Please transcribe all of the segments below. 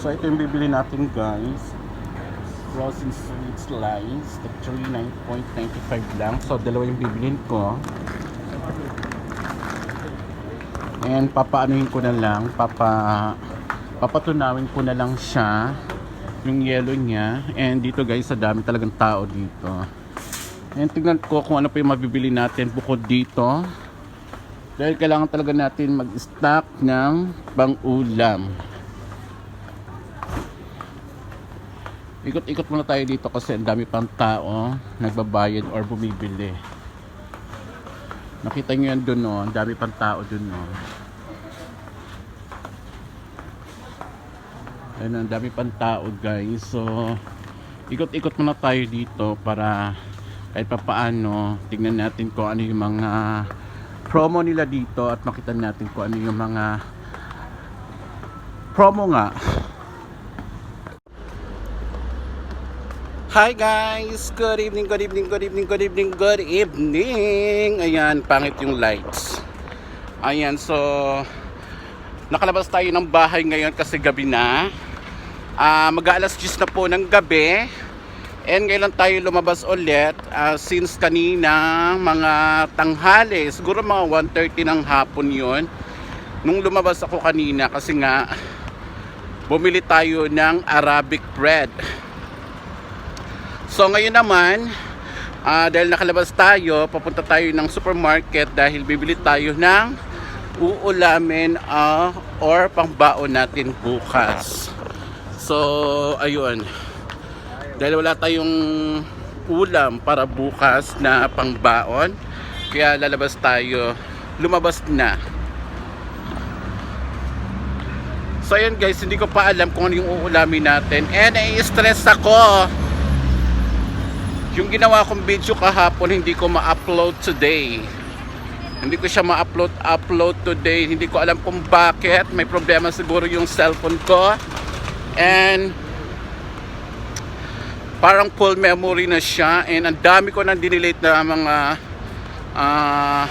So ito yung bibili natin guys. Frozen sweet slice. Actually 9.95 lang. So dalawa yung bibilin ko. And papaanuhin ko na lang. Papa, papatunawin ko na lang siya. Yung yellow niya. And dito guys, sa dami talagang tao dito. And tignan ko kung ano pa yung mabibili natin bukod dito. Dahil kailangan talaga natin mag-stock ng pang-ulam. Ikot-ikot muna tayo dito kasi ang dami pang tao nagbabayad or bumibili. Nakita nyo yan dun no, ang dami pang tao dun no. Ayun, ang dami pang tao guys. So, ikot-ikot muna tayo dito para kahit pa paano tingnan natin kung ano yung mga promo nila dito at makita natin kung ano yung mga promo nga. Hi guys! Good evening, good evening, good evening, good evening, good evening! Ayan, pangit yung lights. Ayan, so nakalabas tayo ng bahay ngayon kasi gabi na. Ah, mag-aalas 10 na po ng gabi. And ngayon tayo lumabas ulit ah, since kanina mga tanghali, siguro mga 1.30 ng hapon yon Nung lumabas ako kanina kasi nga bumili tayo ng Arabic bread. So ngayon naman, ah, dahil nakalabas tayo, papunta tayo ng supermarket dahil bibili tayo ng uulamin ah, or pangbaon natin bukas. So, ayun. Dahil wala tayong ulam para bukas na pangbaon, kaya lalabas tayo, lumabas na. So ayun guys, hindi ko pa alam kung ano yung uulamin natin. And nai-stress ako. Yung ginawa kong video kahapon, hindi ko ma-upload today. Hindi ko siya ma-upload upload today. Hindi ko alam kung bakit. May problema siguro yung cellphone ko. And parang full memory na siya and ang dami ko nang dinelete na mga ah,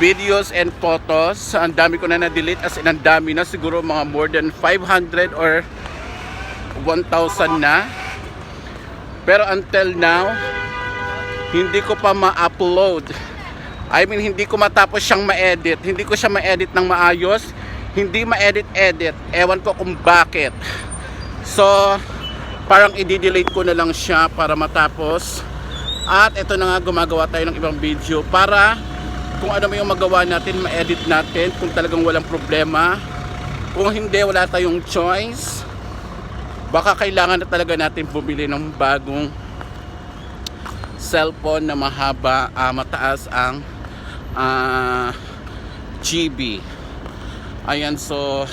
videos and photos ang dami ko na na-delete as in ang dami na siguro mga more than 500 or 1,000 na pero until now hindi ko pa ma-upload. I mean hindi ko matapos siyang ma-edit. Hindi ko siya ma-edit ng maayos. Hindi ma-edit-edit ewan ko kung bakit. So parang i-delete ko na lang siya para matapos. At ito na nga gumagawa tayo ng ibang video para kung ano may yung magawa natin ma-edit natin kung talagang walang problema. Kung hindi wala tayong choice baka kailangan na talaga natin bumili ng bagong cellphone na mahaba ah, mataas ang ah, GB ayan so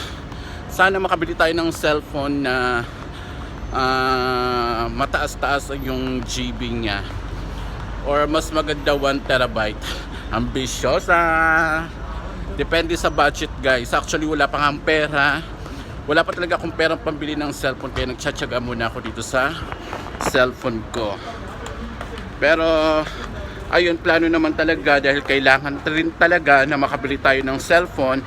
sana makabili tayo ng cellphone na ah, mataas-taas yung GB niya. Or mas maganda 1 terabyte. Ambisyosa! Depende sa budget guys. Actually wala pang ang pera wala pa talaga akong perang pambili ng cellphone kaya nagtsatsaga muna ako dito sa cellphone ko. Pero ayun plano naman talaga dahil kailangan rin talaga na makabili tayo ng cellphone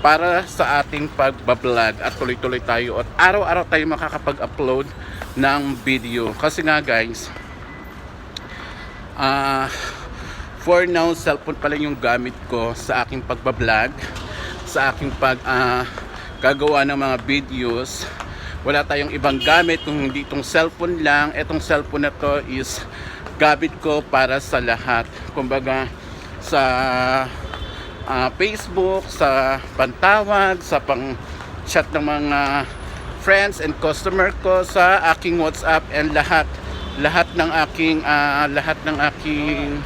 para sa ating pagbablog. At tuloy-tuloy tayo at araw-araw tayo makakapag-upload ng video. Kasi nga guys ah for now cellphone pala yung gamit ko sa aking pagbablog sa aking pag ah, gagawa ng mga videos. Wala tayong ibang gamit kung hindi itong cellphone lang. Itong cellphone na to is gamit ko para sa lahat. Kumbaga sa ah, Facebook, sa pantawag, sa pang chat ng mga friends and customer ko sa aking WhatsApp and lahat lahat ng aking ah, lahat ng aking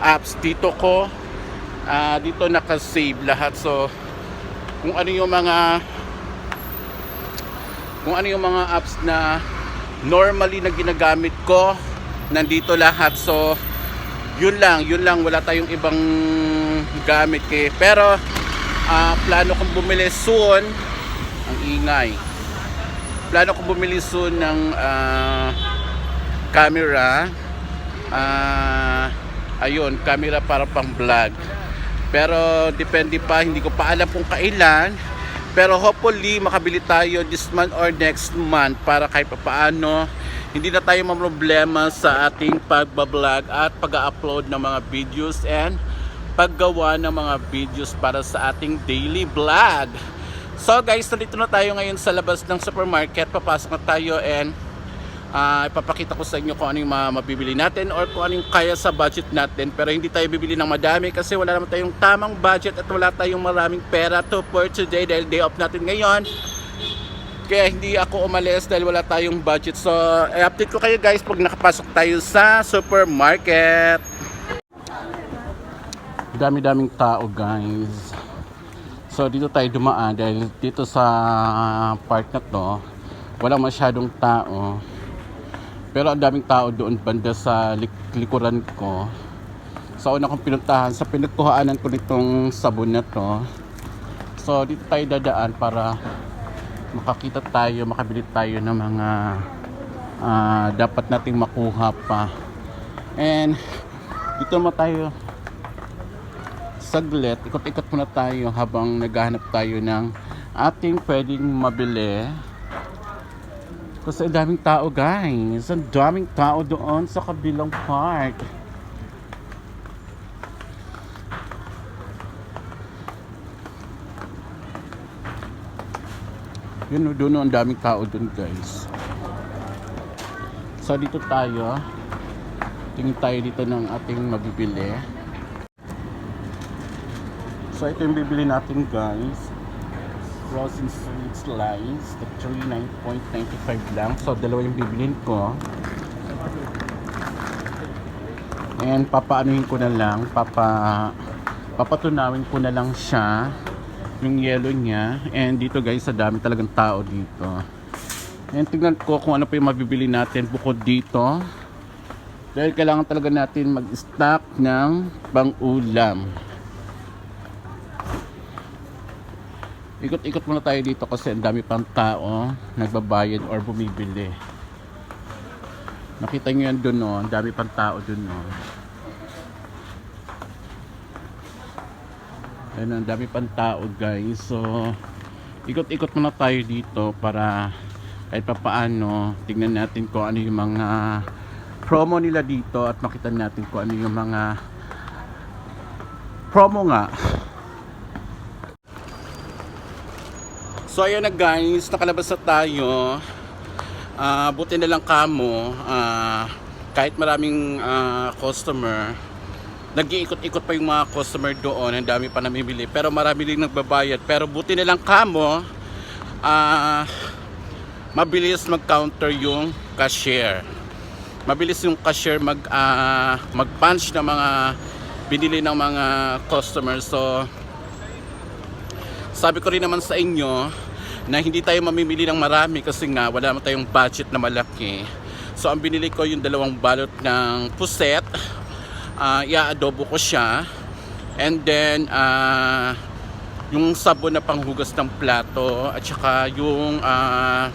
apps dito ko. Ah, dito naka-save lahat. So kung ano yung mga kung ano yung mga apps na normally na ginagamit ko nandito lahat. So yun lang, yun lang. Wala tayong ibang gamit kay pero ah, plano kong bumili soon. Ang ingay. Plano kong bumili soon ng ah, camera. Ah, ayun, camera para pang vlog. Pero depende pa, hindi ko pa alam kung kailan Pero hopefully makabili tayo this month or next month para kahit papaano hindi na tayo mamroblema sa ating pagbablog at pag-upload ng mga videos and paggawa ng mga videos para sa ating daily vlog. So guys, nandito na tayo ngayon sa labas ng supermarket. Papasok na tayo and ah, ipapakita ko sa inyo kung ano yung mabibili natin or kung ano yung kaya sa budget natin. Pero hindi tayo bibili ng madami kasi wala naman tayong tamang budget at wala tayong maraming pera to for today dahil day off natin ngayon. Kaya hindi ako umalis dahil wala tayong budget. So, i-update ko kayo guys pag nakapasok tayo sa supermarket. Dami-daming tao guys. So, dito tayo dumaan dahil dito sa park na to, walang masyadong tao. Pero ang daming tao doon banda sa lik- likuran ko. Sa una kong pinuntahan, sa pinagkuhaanan ko nitong sabon na to. So, dito tayo dadaan para makakita tayo, makabili tayo ng mga ah, dapat nating makuha pa. And dito mo tayo saglit, ikot-ikot muna tayo habang naghahanap tayo ng ating pwedeng mabili. Kasi daming tao guys, ang daming tao doon sa kabilang park. Yun, doon ang daming tao doon guys. So dito tayo. Tingin tayo dito ng ating mabibili. So ito yung bibili natin guys. Frozen sweet slice. The 39.95 lang. So dalawa yung bibilin ko. And papaanuhin ko na lang. Papa papatunawin ko na lang siya yung yellow niya and dito guys sa dami talagang tao dito and tingnan ko kung ano pa yung mabibili natin bukod dito dahil kailangan talaga natin mag-stock ng pang-ulam ikot-ikot muna tayo dito kasi ang dami pang tao nagbabayad or bumibili nakita nyo yan dun no ang dami pang tao dun no Ayun, ang dami pang tao guys. So, ikot-ikot muna tayo dito para kahit pa paano tingnan natin kung ano yung mga promo nila dito at makita natin kung ano yung mga promo nga. So ayun na guys, nakalabas na tayo. Ah, buti na lang kamo ah, kahit maraming ah, customer nag-iikot-ikot pa yung mga customer doon, ang dami pa namimili, pero marami rin nagbabayad. Pero buti na lang kamo, ah, mabilis mag-counter yung cashier. Mabilis yung cashier mag, ah, mag-punch ng mga binili ng mga customers. So, sabi ko rin naman sa inyo na hindi tayo mamimili ng marami kasi nga wala tayong budget na malaki. So, ang binili ko yung dalawang balot ng puset. Uh, i-adobo ko siya. And then ah, yung sabon na panghugas ng plato at saka yung ah,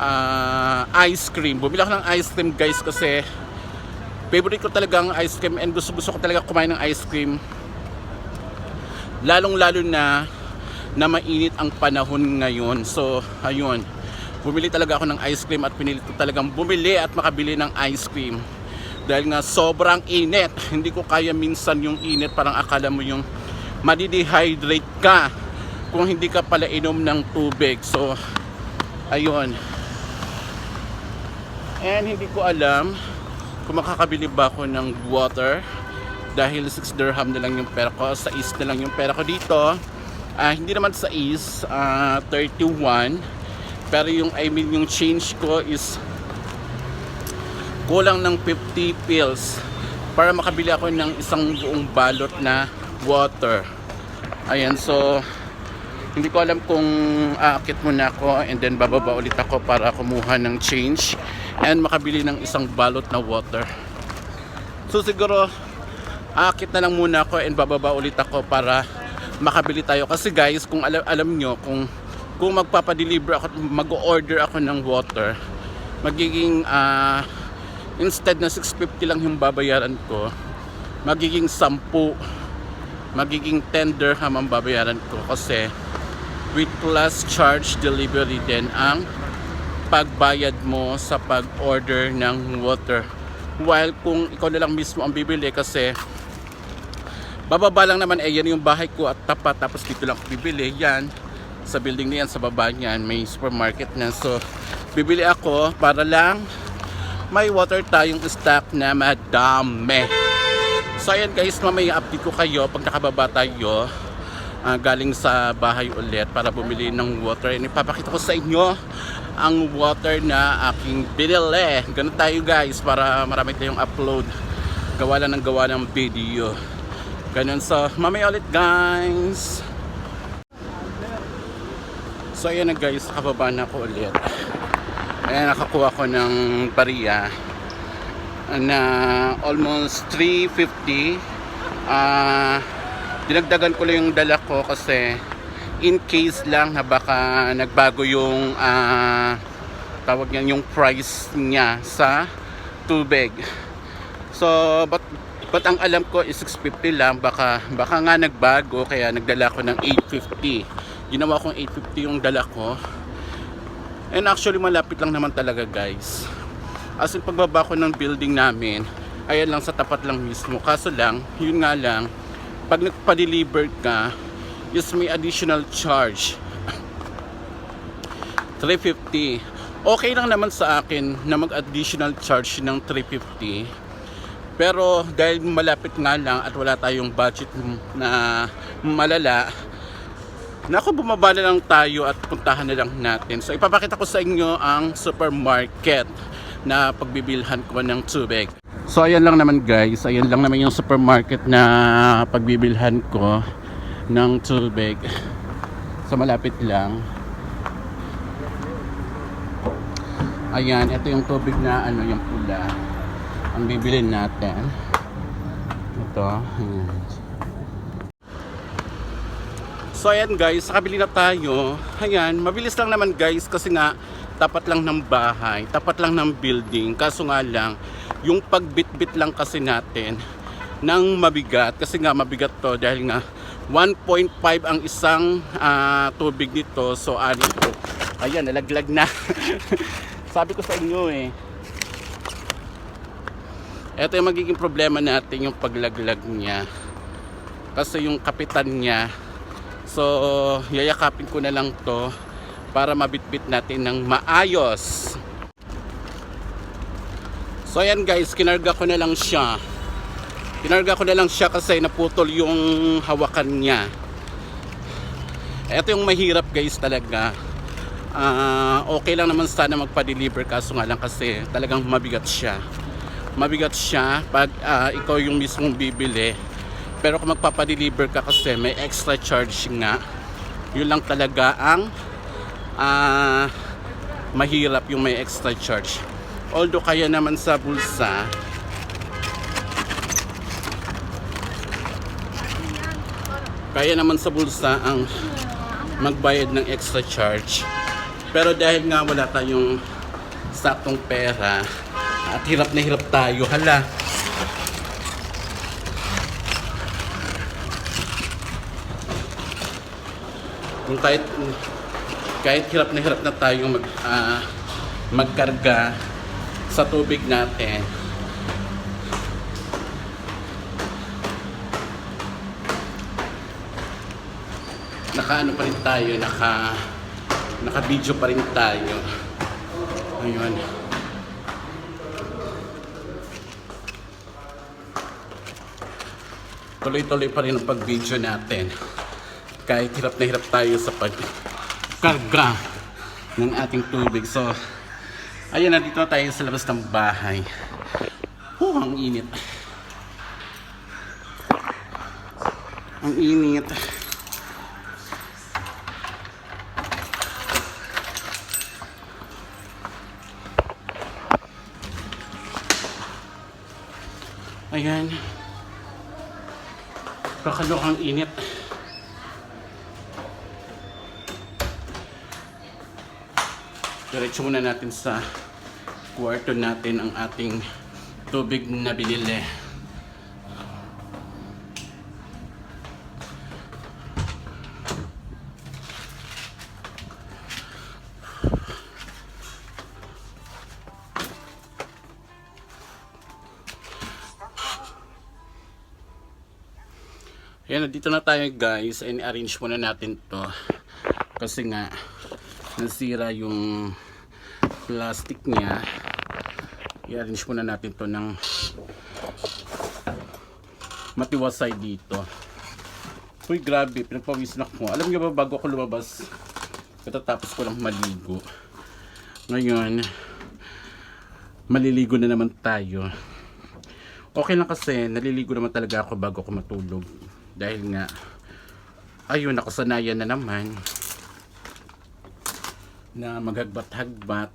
ah, ice cream. Bumili ako ng ice cream guys kasi favorite ko talaga ang ice cream and gusto gusto ko talaga kumain ng ice cream. Lalong lalo na na mainit ang panahon ngayon. So ayun. Bumili talaga ako ng ice cream at pinilit ko talagang bumili at makabili ng ice cream. Dahil nga sobrang init. Hindi ko kaya minsan yung init. Parang akala mo yung madidehydrate ka kung hindi ka pala inom ng tubig. So ayun. And hindi ko alam kung makakabili ba ako ng water dahil 6 dirham na lang yung pera ko. Sa is na lang yung pera ko dito Ah, hindi naman sa is ah, 31 pero yung I mean yung change ko is kulang ng 50 pills para makabili ako ng isang buong balot na water. Ayan so hindi ko alam kung aakit muna ako and then bababa ulit ako para kumuha ng change and makabili ng isang balot na water. So siguro aakit na lang muna ako and bababa ulit ako para makabili tayo kasi guys kung alam, alam nyo kung kung magpapadeliver ako mag-order ako ng water magiging ah instead na 650 lang yung babayaran ko magiging 10 magiging 10 dirham ang babayaran ko kasi with plus charge delivery din ang pagbayad mo sa pag-order ng water. While kung ikaw na lang mismo ang bibili kasi bababa lang naman eh yan yung bahay ko at tapat tapos dito lang ako bibili yan. Sa building na yan sa baba niyan may supermarket na so bibili ako para lang may water tayong stock na madami. So ayan guys mamaya update ko kayo pag nakababa tayo ah, galing sa bahay ulit para bumili ng water. And ipapakita ko sa inyo ang water na aking binili. Ganun tayo guys para marami tayong upload. Gawa lang ng gawa ng video ganun so mamaya ulit guys. So ayan na guys. Nakababa na ako ulit. Ayan nakakuha ko ng bariya na almost 350 ah dinagdagan ko lang yung dala ko kasi in case lang na baka nagbago yung ah, tawag niyan yung price niya sa tubig. So but but ang alam ko is 650 lang. Baka baka nga nagbago kaya nagdala ko ng 850 ginawa kong 850 yung dala ko. And actually malapit lang naman talaga guys. As in pagbaba ko ng building namin ayan lang sa tapat lang mismo. Kaso lang yun nga lang pag nagpa-deliver ka is may additional charge. 350 okay lang naman sa akin na mag additional charge ng 350 pero dahil malapit nga lang at wala tayong budget na malala Naku, bumaba na lang tayo at puntahan na lang natin. So, ipapakita ko sa inyo ang supermarket na pagbibilhan ko ng tubig. So, ayan lang naman guys. Ayan lang naman yung supermarket na pagbibilhan ko ng tubig. So, malapit lang. Ayan, ito yung tubig na ano, yung pula. Ang bibilin natin. Ito. So ayan guys, nakabili na tayo. Ayan, mabilis lang naman guys kasi nga tapat lang ng bahay, tapat lang ng building. Kaso nga lang, yung pagbitbit lang kasi natin ng mabigat kasi nga mabigat to dahil nga 1.5 ang isang ah, tubig dito. So ano to? Ayan, nalaglag na. Sabi ko sa inyo eh. Ito yung magiging problema natin yung paglaglag niya. Kasi yung kapitan niya So, yayakapin ko na lang to para mabitbit natin ng maayos. So, ayan guys, kinarga ko na lang siya. Kinarga ko na lang siya kasi naputol yung hawakan niya. Ito yung mahirap guys talaga. Ah, okay lang naman sana magpa-deliver kaso nga lang kasi talagang mabigat siya. Mabigat siya pag ah, ikaw yung mismong bibili. Pero kung magpapadeliver ka kasi may extra charge nga yun lang talaga ang ah, mahirap yung may extra charge. Although kaya naman sa bulsa kaya naman sa bulsa ang magbayad ng extra charge. Pero dahil nga wala tayong saktong pera at hirap na hirap tayo hala. Kung kahit kahit hirap na hirap na tayong mag ah, magkarga sa tubig natin naka ano pa rin tayo naka naka video pa rin tayo. Ayun tuloy-tuloy pa rin ang pag-video natin kahit hirap na hirap tayo sa pagkarga ng ating tubig. So, ayun, nandito na tayo sa labas ng bahay. Oh, ang init. Ang init. Ayan. Kakalokang init. Diretso muna natin sa kwarto natin ang ating tubig na binili. Ayan, dito na tayo guys. And arrange muna natin to. Kasi nga, nasira yung plastic niya. I-arrange muna natin to ng matiwasay dito. Uy, grabe. Pinagpawis na ko. Alam niyo ba, bago ako lumabas, katatapos ko lang maligo. Ngayon, maliligo na naman tayo. Okay lang kasi, naliligo naman talaga ako bago ako matulog. Dahil nga, ayun, nakasanayan na naman na maghagbat-hagbat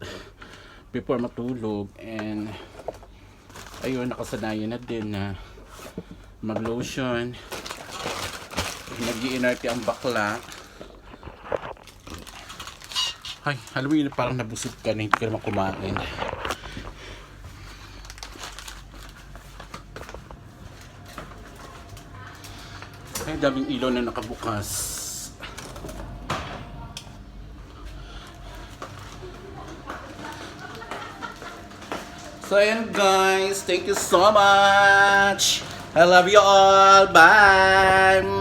before matulog. And ayun, nakasanayan na din na mag-lotion. Nag ang bakla. Ay, Halloween parang nabusog ka na hindi ka naman kumain daming ilaw na nakabukas So ayan guys, thank you so much. I love you all. Bye.